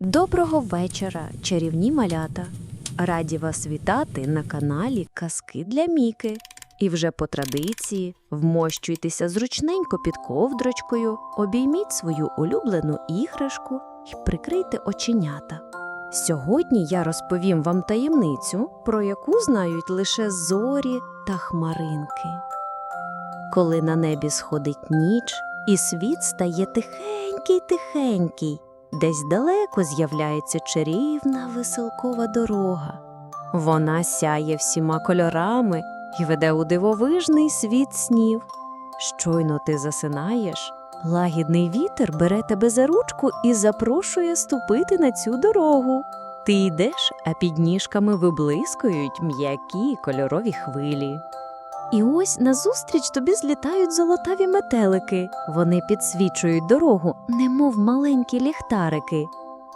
Доброго вечора, чарівні малята! Раді вас вітати на каналі Казки для Міки. І вже по традиції вмощуйтеся зручненько під ковдрочкою, обійміть свою улюблену іграшку і прикрийте оченята. Сьогодні я розповім вам таємницю, про яку знають лише зорі та хмаринки. Коли на небі сходить ніч, і світ стає тихенький-тихенький, десь далеко з'являється чарівна веселкова дорога. Вона сяє всіма кольорами і веде у дивовижний світ снів. Щойно ти засинаєш, лагідний вітер бере тебе за ручку і запрошує ступити на цю дорогу. Ти йдеш, а під ніжками виблискують м'які кольорові хвилі. І ось назустріч тобі злітають золотаві метелики. Вони підсвічують дорогу, немов маленькі ліхтарики.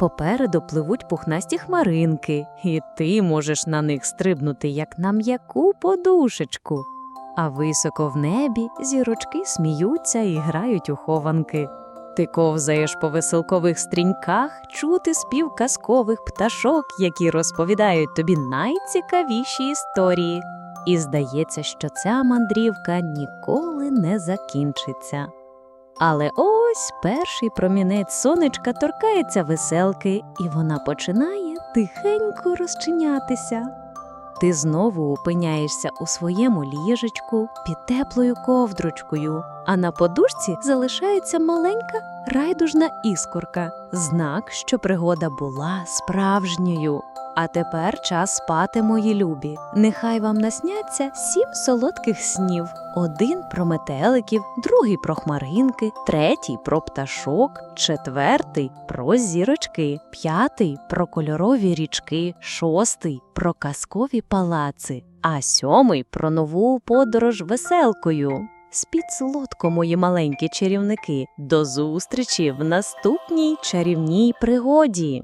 Попереду пливуть пухнасті хмаринки, і ти можеш на них стрибнути, як на м'яку подушечку. А високо в небі зірочки сміються і грають у хованки. Ти ковзаєш по веселкових стріньках, чути спів казкових пташок, які розповідають тобі найцікавіші історії. І здається, що ця мандрівка ніколи не закінчиться. Але ось перший промінець сонечка торкається веселки, і вона починає тихенько розчинятися. Ти знову опиняєшся у своєму ліжечку під теплою ковдрочкою, а на подушці залишається маленька райдужна іскорка, знак, що пригода була справжньою. А тепер час спати, мої любі. Нехай вам насняться сім солодких снів: один про метеликів, другий про хмаринки, третій про пташок, четвертий про зірочки, п'ятий про кольорові річки, шостий про казкові палаци, а сьомий про нову подорож веселкою. Спіть солодко, мої маленькі чарівники. До зустрічі в наступній чарівній пригоді.